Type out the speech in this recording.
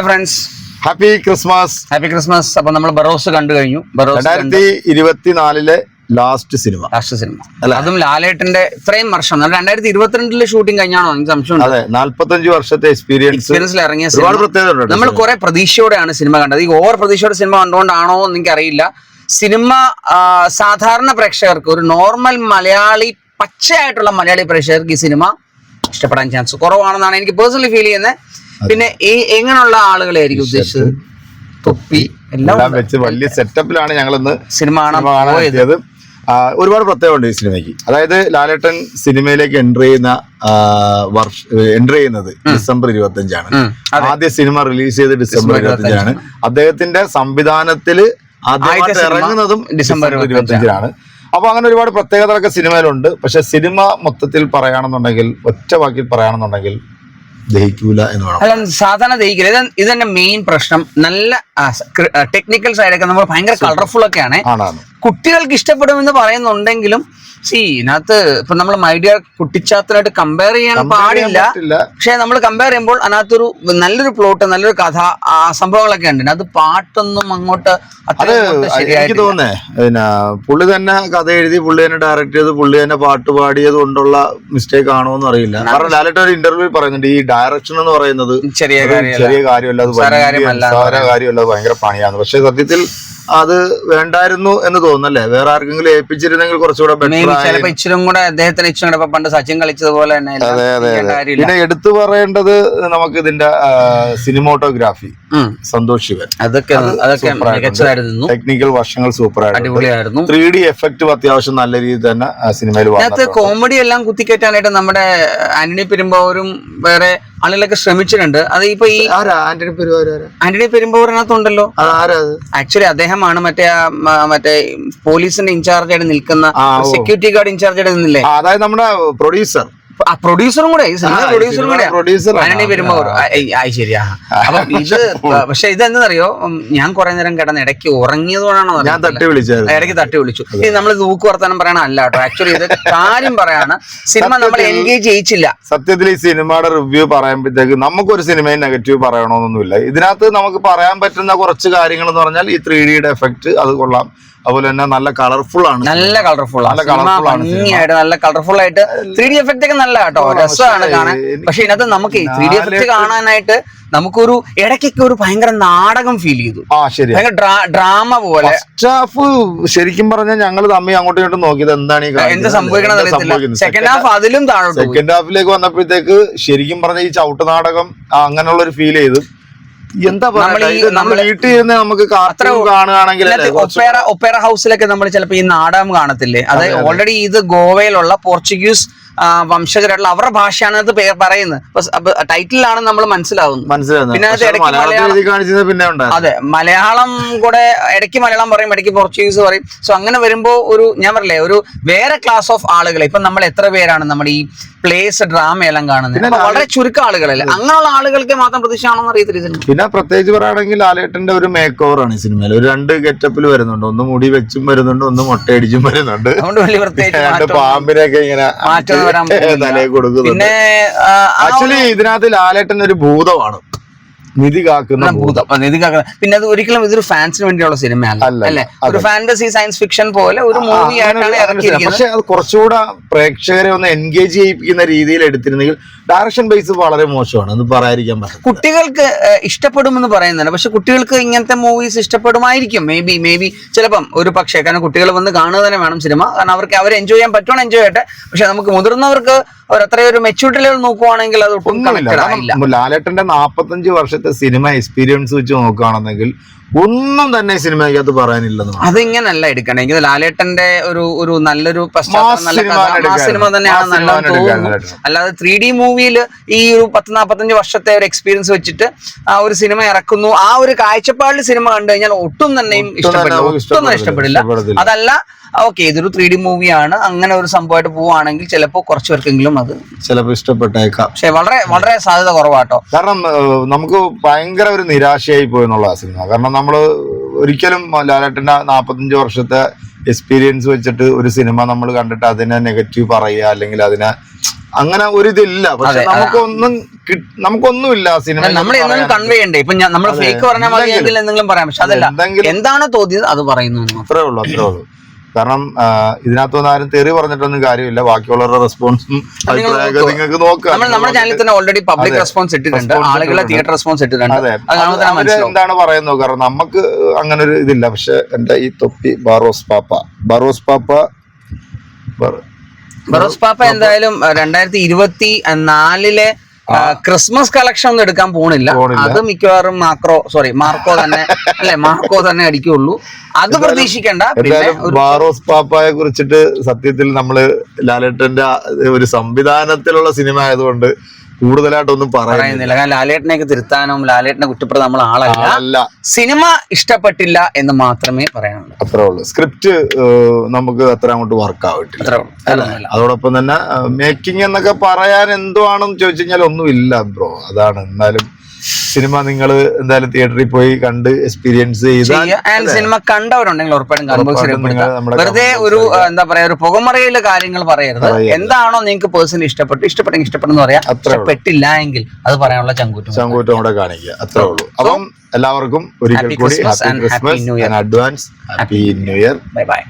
Hi friends happy Christmas happy Christmas അപ്പൊ നമ്മൾ ബറോസ് കണ്ടു കഴിഞ്ഞു. ബറോസ് രണ്ടായിരത്തി ഇരുപത്തിനാലിലെ ലാസ്റ്റ് സിനിമ ലാസ്റ്റ് സിനിമ അതും ലാലേട്ടന്റെ ഇത്രയും വർഷം. രണ്ടായിരത്തി ഇരുപത്തിരണ്ടിൽ ഷൂട്ടിംഗ് കഴിഞ്ഞാണോ? എനിക്ക് സംശയം അതെ നാല്പത്തഞ്ച് വർഷത്തെ എക്സ്പീരിയൻസ് എക്സ്പീരിയൻസിൽ ഇറങ്ങിയ സിനിമ നമ്മൾ കുറെ പ്രതീക്ഷയോടെയാണ് സിനിമ കണ്ടത്. ഈ ഓവർ പ്രതീക്ഷയോടെ സിനിമ കണ്ടുകൊണ്ടാണോ എന്ന് എനിക്കറിയില്ല. സിനിമ സാധാരണ പ്രേക്ഷകർക്ക് ഒരു നോർമൽ മലയാളി പച്ചയായിട്ടുള്ള മലയാളി പ്രേക്ഷകർക്ക് ഈ സിനിമ ഇഷ്ടപ്പെടാൻ ചാൻസ് കുറവാണെന്നാണ് എനിക്ക് പേഴ്സണലി ഫീൽ ചെയ്യുന്നത്. പിന്നെ ഈ എങ്ങനെയുള്ള ആളുകളായിരിക്കും ഉദ്ദേശിച്ചത്? തൊപ്പി എല്ലാം വെച്ച് വലിയ സെറ്റപ്പിലാണ് ഞങ്ങൾ ഇന്ന് സിനിമ കാണാൻ എത്തിയത്. ഒരുപാട് പ്രത്യേകമുണ്ട് ഈ സിനിമയ്ക്ക്. അതായത് ലാലേട്ടൻ സിനിമയിലേക്ക് എൻട്രി ചെയ്യുന്ന വർഷ എൻട്രി ചെയ്യുന്നത് ഡിസംബർ ഇരുപത്തഞ്ചാണ് അഞ്ചാണ് ആദ്യ സിനിമ റിലീസ് ചെയ്ത് ഡിസംബർ ഇരുപത്തഞ്ചാണ് അദ്ദേഹത്തിന്റെ സംവിധാനത്തിൽ ആദ്യമായിട്ട് ഇറങ്ങുന്നതും ഡിസംബർ ഇരുപത്തി ഇരുപത്തഞ്ചിനാണ് അപ്പൊ അങ്ങനെ ഒരുപാട് പ്രത്യേകതകളൊക്കെ സിനിമയിലുണ്ട്. പക്ഷെ സിനിമ മൊത്തത്തിൽ പറയുകയാണെന്നുണ്ടെങ്കിൽ ഒറ്റ വാക്കിൽ പറയുകയാണെന്നുണ്ടെങ്കിൽ ദഹിക്കൂല എന്ന് വേണം. അല്ല സാധാരണ ദഹിക്കില്ല. ഇത് ഇതെന്റെ മെയിൻ പ്രശ്നം. നല്ല ടെക്നിക്കൽ സൈഡൊക്കെ നമ്മൾ ഭയങ്കര കളർഫുൾ ഒക്കെയാണ്. കുട്ടികൾക്ക് ഇഷ്ടപ്പെടുമെന്ന് പറയുന്നുണ്ടെങ്കിലും സി ഇതിനകത്ത് ഇപ്പൊ നമ്മൾ മൈഡിയ കുട്ടിച്ചാത്തനായിട്ട് കമ്പയർ ചെയ്യാൻ പാടില്ല. പക്ഷെ നമ്മൾ കമ്പയർ ചെയ്യുമ്പോൾ അതിനകത്തൊരു നല്ലൊരു പ്ലോട്ട് നല്ലൊരു കഥ ആ സംഭവങ്ങളൊക്കെ ഉണ്ട്. അത് പാട്ടൊന്നും അങ്ങോട്ട് അത് എനിക്ക്. തോന്നുന്നേ പിന്നെ പുള്ളി തന്നെ കഥ എഴുതി പുള്ളി തന്നെ ഡയറക്ട് ചെയ്ത് പുള്ളി തന്നെ പാട്ട് പാടിയത് കൊണ്ടുള്ള മിസ്റ്റേക്ക് ആണോ എന്ന് അറിയില്ല. കാരണം ലാലേട്ടൻ ഒരു ഇന്റർവ്യൂ പറയുന്നുണ്ട് ഈ ഡയറക്ഷൻ എന്ന് പറയുന്നത് ചെറിയ കാര്യമല്ല. ചെറിയ കാര്യമല്ല അത് ഭയങ്കര പണിയാണ്. പക്ഷെ സത്യത്തിൽ അത് വേണ്ടായിരുന്നു എന്ന് തോന്നുന്നല്ലേ? വേറെ ആർക്കെങ്കിലും ഏൽപ്പിച്ചിരുന്നെങ്കിൽ കുറച്ചുകൂടെ ബെറ്റർ ചിലപ്പോ ഇച്ചിരി കൂടെ അദ്ദേഹത്തിന് ഇച്ചിരി കൂടെ പണ്ട് സച്ചിൻ കളിച്ചതുപോലെ തന്നെ പിന്നെ എടുത്തു പറയേണ്ടത് നമുക്ക് ഇതിന്റെ സിനിമോട്ടോഗ്രാഫി. ഉം. സന്തോഷ് ശിവൻ അതൊക്കെ അതൊക്കെ. മികച്ചതായിരുന്നു. ടെക്നിക്കൽ വർഷങ്ങൾ സൂപ്പർ ആയിരുന്നു അടിപൊളിയായിരുന്നു. ത്രീ ഡി എഫക്റ്റും അത്യാവശ്യം നല്ല രീതിയിൽ തന്നെ ആ സിനിമയിൽ അതിനകത്ത് കോമഡി എല്ലാം കുത്തിക്കയറ്റാനായിട്ട് നമ്മുടെ ആന്റണി പെരുമ്പാവൂരും വേറെ ആളുകളൊക്കെ ശ്രമിച്ചിട്ടുണ്ട്. അത് ഇപ്പൊ ഈ ആരാ? ആന്റണി പെരുമ്പാവൂർ ആന്റണി പെരുമ്പാവൂരിനകത്തുണ്ടല്ലോ. അത് ആരാ അത്? ആക്ച്വലി അദ്ദേഹമാണ് മറ്റേ മറ്റേ പോലീസിന്റെ ഇൻചാർജ് ആയിട്ട് നിൽക്കുന്ന സെക്യൂരിറ്റി ഗാർഡ് ഇൻചാർജ് ആയിട്ട് നിന്നില്ലേ? അതായത് നമ്മുടെ പ്രൊഡ്യൂസർ പ്രൊഡ്യൂസറും കൂടെ സിനിമ പ്രൊഡ്യൂസറും കൂടെ producer ആണ്. ആന്റണി പെരുമ്പാവൂർ ആ, ഏയ്, ശരിയാ അപ്പൊ ഇത് പക്ഷെ ഇതെന്താണെന്നറിയോ ഉം, ഞാൻ കുറെ നേരം കിടന്ന് ഇടയ്ക്ക് ഉറങ്ങിയതുകൊണ്ടാണോ ഞാൻ തട്ടി വിളിച്ചത് ഇടയ്ക്ക് തട്ടി വിളിച്ചു. ഇത് നമ്മൾ തൂക്ക് വർത്താനം പറയണ അല്ല കേട്ടോ. ആക്ച്വലി ഇത് കാര്യം പറയാണ്. സിനിമ നമ്മൾ എൻഗേജ് ചെയ്യിച്ചില്ല. സത്യത്തിൽ ഈ സിനിമയുടെ റിവ്യൂ പറയുമ്പോഴത്തേക്ക് നമുക്കൊരു സിനിമയിൽ നെഗറ്റീവ് പറയണമെന്നൊന്നുമില്ല ഇതിനകത്ത് നമുക്ക് പറയാൻ പറ്റുന്ന കുറച്ച് കാര്യങ്ങൾ എന്ന് പറഞ്ഞാൽ ഈ ത്രീ ഡിയുടെ എഫക്ട് അത് കൊള്ളാം. അതുപോലെ തന്നെ നല്ല കളർഫുൾ ആണ് നല്ല കളർഫുൾ നല്ല കളർഫുൾ ആണ്. ഭംഗിയായിട്ട് നല്ല കളർഫുൾ ആയിട്ട് ത്രീ ഡി എഫക്റ്റ് ഒക്കെ നല്ല കേട്ടോ. രസമാണ് കാണാൻ. പക്ഷെ ഇതിനകത്ത് നമുക്ക് ത്രീ ഡി എഫക്റ്റ് കാണാനായിട്ട് നമുക്കൊരു ഇടയ്ക്കൊക്കെ ഒരു ഭയങ്കര നാടകം ഫീൽ ചെയ്തു. ആ ശരി ഭയങ്കര ഡ്രാമ പോലെ. സ്റ്റാഫ് ഹാഫ് ശരിക്കും പറഞ്ഞാൽ ഞങ്ങൾ തമ്മിൽ അങ്ങോട്ടും ഇങ്ങോട്ടും നോക്കിയത് എന്താണ് ഈ എന്ത് സംഭവിക്കണം സെക്കൻഡ് ഹാഫ് അതിലും താഴോട്ട് സെക്കൻഡ് ഹാഫിലേക്ക് വന്നപ്പോഴത്തേക്ക് ശരിക്കും പറഞ്ഞ ഈ ചവിട്ട് നാടകം അങ്ങനെയുള്ള ഒരു ഫീൽ ചെയ്തു. എന്താ നമ്മൾ ഈ- പറയുക നമ്മൾ വീട്ടിൽ ഇരുന്ന് നമുക്ക് കാണുകയാണെങ്കിൽ ഒപ്പേറ ഒപ്പേറ ഹൗസിലൊക്കെ നമ്മൾ ചിലപ്പോൾ ഈ നാടകം കാണത്തില്ലേ? അത് ഓൾറെഡി ഇത് ഗോവയിലുള്ള പോർച്ചുഗീസ് വംശജരായിട്ടുള്ള അവരുടെ ഭാഷയാണ് അത് പേർ പറയുന്നത്. ടൈറ്റിലാണ് നമ്മൾ മനസ്സിലാവുന്നത് മനസ്സിലാവുന്നത് പിന്നെ അതെ മലയാളം കൂടെ ഇടയ്ക്ക് മലയാളം പറയും ഇടയ്ക്ക് പോർച്ചുഗീസ് പറയും. സോ അങ്ങനെ വരുമ്പോൾ ഒരു ഞാൻ പറയില്ലേ ഒരു വേറെ ക്ലാസ് ഓഫ് ആളുകളെ ഇപ്പൊ നമ്മൾ എത്ര പേരാണ്? നമ്മുടെ ഈ പ്ലേസ് ഡ്രാമ എല്ലാം കാണുന്നത് വളരെ ചുരുക്കം ആളുകളല്ലേ? അങ്ങനെയുള്ള ആളുകൾക്ക് മാത്രം പ്രതീക്ഷ ആണെന്ന് അറിയത്തില്ല പിന്നെ പ്രത്യേകിച്ച് പറയുകയാണെങ്കിൽ ലാലേട്ടന്റെ ഒരു മേക്ക് ഓവർ ആണ് ഈ സിനിമയിൽ ഒരു രണ്ട് ഗെറ്റപ്പിൽ വരുന്നുണ്ട്. ഒന്ന് മുടി വെച്ചും വരുന്നുണ്ട് ഒന്ന് മുട്ടയടിച്ചും വരുന്നുണ്ട്. മാറ്റം ഇങ്ങനെ മാറ്റം വരാൻ പോകുന്നില്ല. തലയിൽ ആ ആക്ച്വലി ഇതിനകത്ത് ലാലേട്ടൻ ഒരു ഭൂതമാണ്. നിധി കാക്കുന്ന ഭൂതം. നിധി കാക്കുന്ന പിന്നെ അത് ഒരിക്കലും ഇതൊരു ഫാൻസിന് വേണ്ടിയുള്ള സിനിമയല്ല അല്ല, ഒരു ഫാന്റസി സയൻസ് ഫിക്ഷൻ പോലെ ഒരു മൂവി ആയിട്ടാണ് പക്ഷെ അത് കുറച്ചുകൂടെ പ്രേക്ഷകരെ ഒന്ന് എൻഗേജ് ചെയ്യിപ്പിക്കുന്ന രീതിയിൽ എടുത്തിരുന്നെങ്കിൽ ഡയറക്ഷൻ ബേസ് വളരെ മോശമാണ്. അത് പറയാതിരിക്കാൻ പറ്റും കുട്ടികൾക്ക് ഇഷ്ടപ്പെടുമെന്ന് പറയുന്നുണ്ട്. പക്ഷെ കുട്ടികൾക്ക് ഇങ്ങനത്തെ മൂവീസ് ഇഷ്ടപ്പെടുമായിരിക്കും. മേ ബി മേ ബി ചിലപ്പം ഒരു പക്ഷേ കാരണം കുട്ടികൾ വന്ന് കാണുക തന്നെ വേണം സിനിമ കാരണം അവർക്ക് അവർ എൻജോയ് ചെയ്യാൻ പറ്റുവാണ് എൻജോയ് ആയിട്ട് പക്ഷെ നമുക്ക് മുതിർന്നവർക്ക് അവർ അത്രയും ഒരു മെച്യൂരിറ്റി ലെവൽ നോക്കുവാണെങ്കിൽ അത് ഒട്ടും ലാലേട്ടന്റെ നാപ്പത്തഞ്ച് വർഷത്തെ സിനിമ എക്സ്പീരിയൻസ് വെച്ച് നോക്കുകയാണെന്നെങ്കിൽ ഒന്നും തന്നെ സിനിമയ്ക്കകത്ത് പറയാനില്ല അതിങ്ങനല്ല എടുക്കണം. എനിക്ക് ലാലേട്ടന്റെ ഒരു ഒരു നല്ലൊരു സിനിമ തന്നെയാണ് എടുക്കാനാണ്. അല്ലാതെ ത്രീ ഡി മൂവിയിൽ ഈ ഒരു പത്ത് നാപ്പത്തഞ്ച് വർഷത്തെ ഒരു എക്സ്പീരിയൻസ് വെച്ചിട്ട് ആ ഒരു സിനിമ ഇറക്കുന്നു. ആ ഒരു കാഴ്ചപ്പാടിൽ സിനിമ കണ്ടു കഴിഞ്ഞാൽ ഒട്ടും തന്നെയും തന്നെ ഇഷ്ടപ്പെടില്ല. ഒട്ടും ഇഷ്ടപ്പെടില്ല. അതല്ല ഓക്കെ ഇതൊരു ത്രീ ഡി മൂവിയാണ്. അങ്ങനെ ഒരു സംഭവമായിട്ട് പോവുകയാണെങ്കിൽ ചിലപ്പോൾ കുറച്ചു പേർക്കെങ്കിലും അത് ചിലപ്പോൾ ഇഷ്ടപ്പെട്ടേക്കാം. പക്ഷെ വളരെ വളരെ സാധ്യത കുറവാട്ടോ. കാരണം നമുക്ക് ഭയങ്കര ഒരു നിരാശയായി പോയെന്നുള്ള സിനിമ. കാരണം നമ്മൾ ഒരിക്കലും ലാലേട്ടന്റെ നാൽപ്പത്തഞ്ച് വർഷത്തെ എക്സ്പീരിയൻസ് വെച്ചിട്ട് ഒരു സിനിമ നമ്മൾ കണ്ടിട്ട് അതിനെ നെഗറ്റീവ് പറയുക അല്ലെങ്കിൽ അതിനെ അങ്ങനെ ഒരു ഇതില്ല. പക്ഷെ നമുക്കൊന്നും നമുക്കൊന്നുമില്ല സിനിമ നമ്മൾ എന്തെങ്കിലും കൺവേ ചെയ്യണ്ടേ? ഇപ്പൊ നമ്മൾ ഫേക്ക് പറഞ്ഞാൽ മതി എന്തെങ്കിലും. പറയാം. പക്ഷെ അതല്ല എന്താണോ തോന്നിയത് അത് പറയുന്നു അത്രേ ഉള്ളൂ അത്രേ ഉള്ളൂ. കാരണം ഇതിനകത്തൊന്നും ആരും തെറി പറഞ്ഞിട്ടൊന്നും കാര്യമില്ല. ബാക്കിയുള്ളവരുടെ റെസ്പോൺസും അഭിപ്രായമൊക്കെ നിങ്ങൾക്ക് നോക്കാം നമ്മുടെ ചാനലിൽ തന്നെ ഓൾറെഡി പബ്ലിക് റെസ്പോൺസ് ഇട്ടിട്ടുണ്ട്. ആളുകളെ തിയേറ്റർ റെസ്പോൺസ് ഇട്ടിട്ടുണ്ട്. അതെ. എന്താണ് പറയുന്നത്? കാരണം നമുക്ക് അങ്ങനെ ഒരു ഇതില്ല. പക്ഷെ എന്റെ ഈ തൊപ്പി ബാറോസ് പാപ്പ. ബാറോസ് പാപ്പ ബറോസ് പാപ്പ എന്തായാലും രണ്ടായിരത്തി ഇരുപത്തി നാലിലെ ക്രിസ്മസ് കളക്ഷൻ ഒന്നും എടുക്കാൻ പോണില്ല. അത് മിക്കവാറും മാക്രോ സോറി മാർക്കോ തന്നെ അല്ലെ മാർക്കോ തന്നെ അടിക്കുള്ളൂ. അത് പ്രതീക്ഷിക്കണ്ട. ബാറോസ് പാപ്പായെ കുറിച്ചിട്ട് സത്യത്തിൽ നമ്മൾ ലാലേട്ടന്റെ ഒരു സംവിധാനത്തിലുള്ള സിനിമ ആയതുകൊണ്ട് കൂടുതലായിട്ടൊന്നും പറയുന്നില്ല. കാരണം ലാലേട്ടനെയൊക്കെ തിരുത്താനും ലാലേട്ടനെ കുറ്റപ്പെടുന്ന നമ്മൾ ആളല്ല. സിനിമ ഇഷ്ടപ്പെട്ടില്ല എന്ന് മാത്രമേ പറയാനുള്ളൂ. അത്രേ ഉള്ളൂ. സ്ക്രിപ്റ്റ് നമുക്ക് അത്ര അങ്ങോട്ട് വർക്ക് ആവട്ടില്ല. അതോടൊപ്പം തന്നെ മേക്കിംഗ് എന്നൊക്കെ പറയാൻ എന്തുവാണെന്ന് ചോദിച്ചു കഴിഞ്ഞാൽ ഒന്നും ഇല്ല ബ്രോ അതാണ്. എന്നാലും സിനിമ നിങ്ങൾ എന്തായാലും തിയേറ്ററിൽ പോയി കണ്ട് എക്സ്പീരിയൻസ് ചെയ്താൽ ആൻഡ് സിനിമ കണ്ടവരുണ്ടെങ്കിൽ ഉറപ്പായിട്ടും വെറുതെ ഒരു എന്താ പറയാ ഒരു പുകമറയിലെ കാര്യങ്ങൾ പറയരുത്. എന്താണോ നിങ്ങൾക്ക് പേഴ്സണലി ഇഷ്ടപ്പെട്ടു ഇഷ്ടപ്പെട്ടെങ്കിൽ ഇഷ്ടപ്പെട്ടെന്ന് പറയാം. അത്ര പെട്ടില്ല എങ്കിൽ അത് പറയാനുള്ള ചങ്കൂറ്റം ചങ്കൂറ്റം കൂടെ കാണിക്കുക. അത്രേ ഉള്ളൂ. അപ്പം എല്ലാവർക്കും ഒരിക്കൽ കൂടി happy Christmas New Year. Advance happy new year bye bye